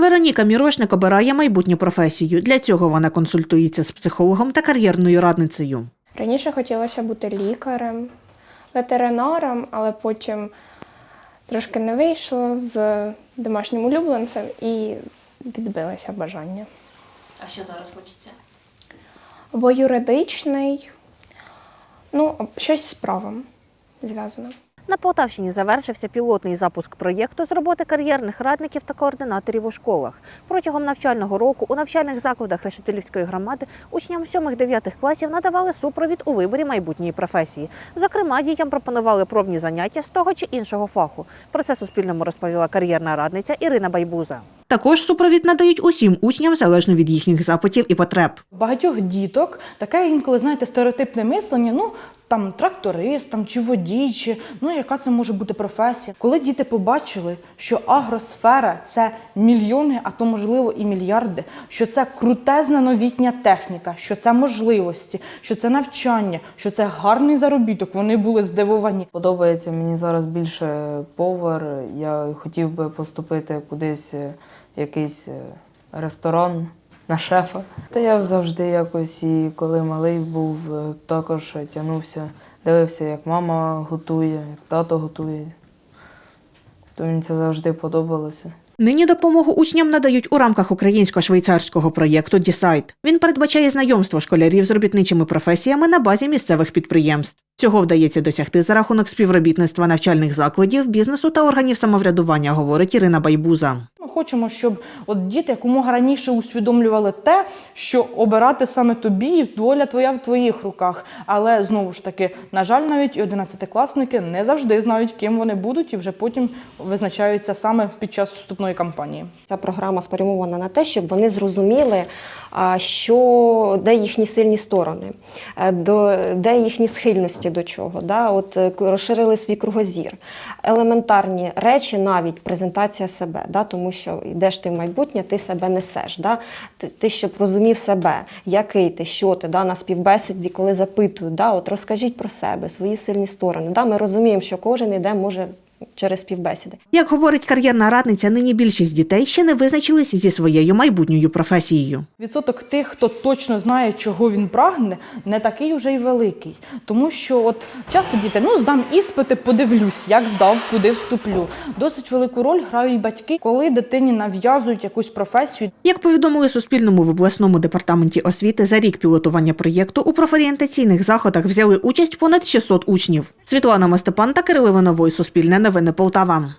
Вероніка Мірошник обирає майбутню професію. Для цього вона консультується з психологом та кар'єрною радницею. Раніше хотілося бути лікарем, ветеринаром, але потім трошки не вийшло з домашнім улюбленцем і відбилося бажання. А що зараз хочеться? Або юридичний, ну, щось з правом зв'язано. На Полтавщині завершився пілотний запуск проєкту з роботи кар'єрних радників та координаторів у школах. Протягом навчального року у навчальних закладах Решетилівської громади учням 7-9 класів надавали супровід у виборі майбутньої професії. Зокрема, дітям пропонували пробні заняття з того чи іншого фаху. Про це Суспільному розповіла кар'єрна радниця Ірина Байбуза. Також супровід надають усім учням залежно від їхніх запитів і потреб. Багатьох діток таке інколи, знаєте, стереотипне мислення, ну там тракторист там, чи водій, чи ну яка це може бути професія. Коли діти побачили, що агросфера це мільйони, а то можливо і мільярди, що це крутезна новітня техніка, що це можливості, що це навчання, що це гарний заробіток, вони були здивовані. Подобається мені зараз більше повар. Я хотів би поступити кудись е, якийсь е, ресторан на шефа. Та я завжди якось і коли малий був, е, також тягнувся, дивився, як мама готує, як тато готує. То мені це завжди подобалося. Нині допомогу учням надають у рамках українсько-швейцарського проєкту Дісайт. Він передбачає знайомство школярів з робітничими професіями на базі місцевих підприємств. Цього вдається досягти за рахунок співробітництва навчальних закладів, бізнесу та органів самоврядування, говорить Ірина Байбуза. Хочемо, щоб от діти якомога раніше усвідомлювали те, що обирати саме тобі, доля твоя в твоїх руках. Але знову ж таки, на жаль, навіть і одинадцятикласники не завжди знають, ким вони будуть, і вже потім визначаються саме під час вступної кампанії. Ця програма спрямована на те, щоб вони зрозуміли, що, де їхні сильні сторони, е, до, де їхні схильності до чого. Да? От, е, розширили свій кругозір. Елементарні речі, навіть презентація себе, да? тому що йдеш ти в майбутнє, ти себе несеш. Да? Ти, ти щоб розумів себе, який ти, що ти да? на співбесіді, коли запитують, да? от розкажіть про себе, свої сильні сторони. Да? Ми розуміємо, що кожен іде може через співбесіди. Як говорить кар'єрна радниця, нині більшість дітей ще не визначились зі своєю майбутньою професією. Відсоток тих, хто точно знає, чого він прагне, не такий уже й великий. Тому що от часто діти, ну здам іспити, подивлюсь, як здав, куди вступлю. Досить велику роль грають батьки, коли дитині нав'язують якусь професію. Як повідомили Суспільному в обласному департаменті освіти, за рік пілотування проєкту у профорієнтаційних заходах взяли участь понад 600 учнів. Світлана Мостепан та Кирило Івановой, Суспільне новини Полтава.